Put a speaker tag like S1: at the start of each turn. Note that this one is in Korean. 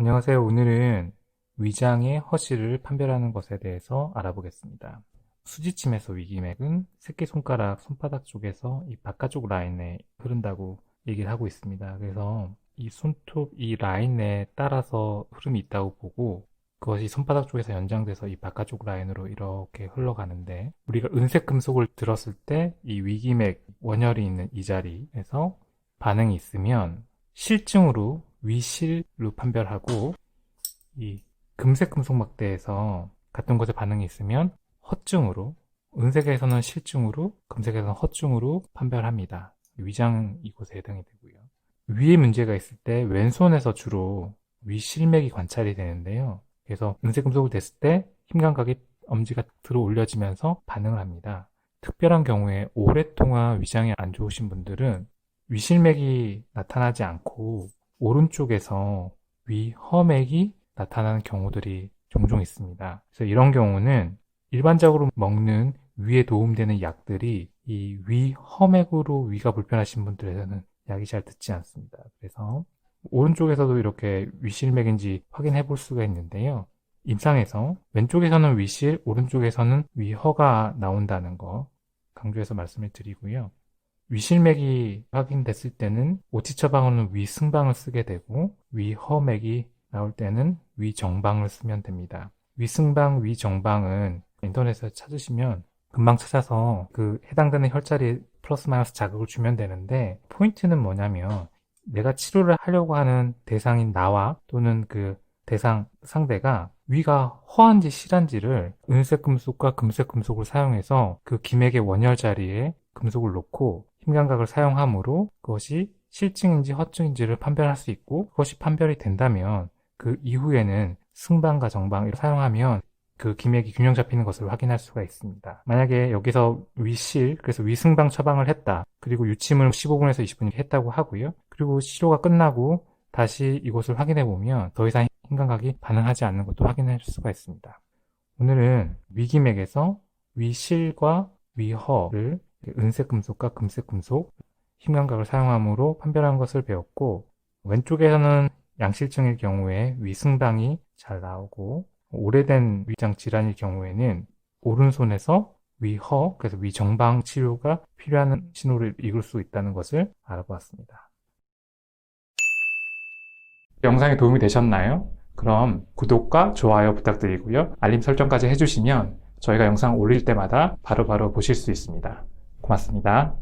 S1: 안녕하세요. 오늘은 위장의 허실을 판별하는 것에 대해서 알아보겠습니다. 수지침에서 위기맥은 새끼손가락, 손바닥 쪽에서 이 바깥쪽 라인에 흐른다고 얘기를 하고 있습니다. 그래서 이 손톱 이 라인에 따라서 흐름이 있다고 보고 그것이 손바닥 쪽에서 연장돼서 이 바깥쪽 라인으로 이렇게 흘러가는데 우리가 은색 금속을 들었을 때 이 위기맥 원혈이 있는 이 자리에서 반응이 있으면 실증으로 위실로 판별하고 이 금색 금속 막대에서 같은 곳에 반응이 있으면 허증으로 은색에서는 실증으로 금색에서는 허증으로 판별합니다. 위장 이곳에 해당이 되고요. 위에 문제가 있을 때 왼손에서 주로 위실맥이 관찰이 되는데요. 그래서 은색 금속을 댔을 때 힘감각이 엄지가 들어 올려지면서 반응을 합니다. 특별한 경우에 오랫동안 위장이 안 좋으신 분들은 위실맥이 나타나지 않고 오른쪽에서 위허맥이 나타나는 경우들이 종종 있습니다. 그래서 이런 경우는 일반적으로 먹는 위에 도움되는 약들이 이 위허맥으로 위가 불편하신 분들에서는 약이 잘 듣지 않습니다. 그래서 오른쪽에서도 이렇게 위실맥인지 확인해 볼 수가 있는데요. 임상에서 왼쪽에서는 위실, 오른쪽에서는 위허가 나온다는 거 강조해서 말씀을 드리고요. 위실맥이 확인됐을 때는 오치 처방으로는 위승방을 쓰게 되고 위허맥이 나올 때는 위정방을 쓰면 됩니다. 위승방, 위정방은 인터넷에서 찾으시면 금방 찾아서 그 해당되는 혈자리에 플러스 마이너스 자극을 주면 되는데 포인트는 뭐냐면 내가 치료를 하려고 하는 대상인 나와 또는 그 대상 상대가 위가 허한지 실한지를 은색 금속과 금색 금속을 사용해서 그 기맥의 원혈 자리에 금속을 놓고 힘감각을 사용하므로 그것이 실증인지 허증인지를 판별할 수 있고 그것이 판별이 된다면 그 이후에는 승방과 정방을 사용하면 그 기맥이 균형 잡히는 것을 확인할 수가 있습니다. 만약에 여기서 위실, 그래서 위승방 처방을 했다. 그리고 유침을 15분에서 20분 했다고 하고요. 그리고 치료가 끝나고 다시 이곳을 확인해 보면 더 이상 힘감각이 반응하지 않는 것도 확인할 수가 있습니다. 오늘은 위기맥에서 위실과 위허를 은색 금속과 금색 금속 힘감각을 사용함으로 판별한 것을 배웠고 왼쪽에서는 양실증일 경우에 위승방이 잘 나오고 오래된 위장 질환일 경우에는 오른손에서 위허, 그래서 위정방 치료가 필요한 신호를 읽을 수 있다는 것을 알아보았습니다. 영상이 도움이 되셨나요? 그럼 구독과 좋아요 부탁드리고요. 알림 설정까지 해주시면 저희가 영상 올릴 때마다 바로바로 보실 수 있습니다. 고맙습니다.